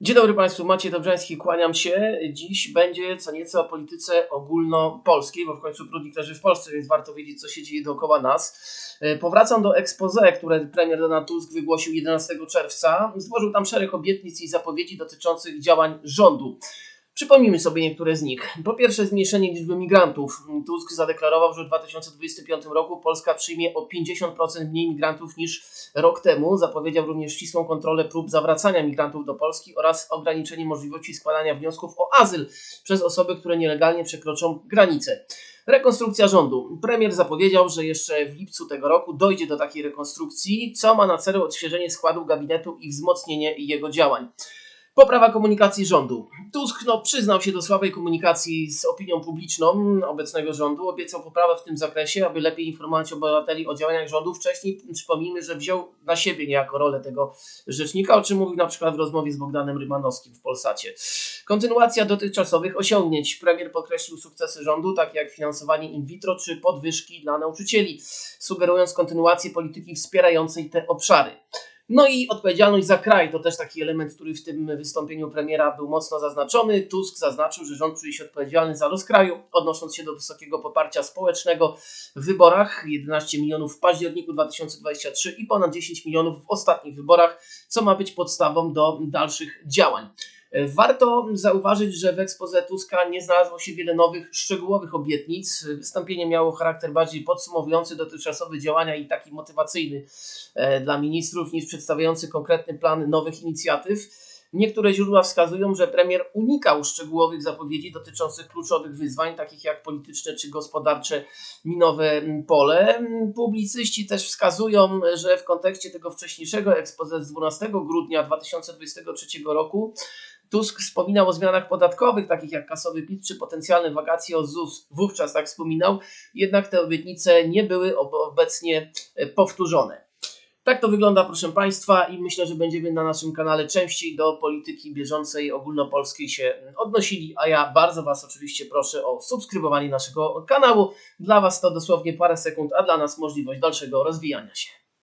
Dzień dobry Państwu, Maciej Dobrzański, kłaniam się. Dziś będzie co nieco o polityce ogólnopolskiej, bo w końcu Prudnik leży w Polsce, więc warto wiedzieć, co się dzieje dookoła nas. E, Powracam do expose, które premier Donald Tusk wygłosił 11 czerwca. Złożył tam szereg obietnic i zapowiedzi dotyczących działań rządu. Przypomnijmy sobie niektóre z nich. Po pierwsze, zmniejszenie liczby migrantów. Tusk zadeklarował, że w 2025 roku Polska przyjmie o 50% mniej migrantów niż rok temu. Zapowiedział również ścisłą kontrolę prób zawracania migrantów do Polski oraz ograniczenie możliwości składania wniosków o azyl przez osoby, które nielegalnie przekroczą granicę. Rekonstrukcja rządu. Premier zapowiedział, że jeszcze w lipcu tego roku dojdzie do takiej rekonstrukcji, co ma na celu odświeżenie składu gabinetu i wzmocnienie jego działań. Poprawa komunikacji rządu. Tusk no, przyznał się do słabej komunikacji z opinią publiczną obecnego rządu. Obiecał poprawę w tym zakresie, aby lepiej informować obywateli o działaniach rządu. Wcześniej przypomnijmy, że wziął na siebie niejako rolę tego rzecznika, o czym mówił na przykład w rozmowie z Bogdanem Rymanowskim w Polsacie. Kontynuacja dotychczasowych osiągnięć. Premier podkreślił sukcesy rządu, takie jak finansowanie in vitro czy podwyżki dla nauczycieli, sugerując kontynuację polityki wspierającej te obszary. No i odpowiedzialność za kraj to też taki element, który w tym wystąpieniu premiera był mocno zaznaczony. Tusk zaznaczył, że rząd czuje się odpowiedzialny za los kraju, odnosząc się do wysokiego poparcia społecznego w wyborach 11 milionów w październiku 2023 i ponad 10 milionów w ostatnich wyborach, co ma być podstawą do dalszych działań. Warto zauważyć, że w ekspoze Tuska nie znalazło się wiele nowych, szczegółowych obietnic. Wystąpienie miało charakter bardziej podsumowujący dotychczasowe działania i taki motywacyjny e, dla ministrów niż przedstawiający konkretny plan nowych inicjatyw. Niektóre źródła wskazują, że premier unikał szczegółowych zapowiedzi dotyczących kluczowych wyzwań, takich jak polityczne czy gospodarcze minowe pole. Publicyści też wskazują, że w kontekście tego wcześniejszego ekspoze z 12 grudnia 2023 roku Tusk wspominał o zmianach podatkowych, takich jak kasowy PIT czy potencjalne wakacje od ZUS. Wówczas tak wspominał, jednak te obietnice nie były ob- obecnie e, powtórzone. Tak to wygląda, proszę Państwa, i myślę, że będziemy na naszym kanale częściej do polityki bieżącej, ogólnopolskiej się odnosili. A ja bardzo Was oczywiście proszę o subskrybowanie naszego kanału. Dla Was to dosłownie parę sekund, a dla nas możliwość dalszego rozwijania się.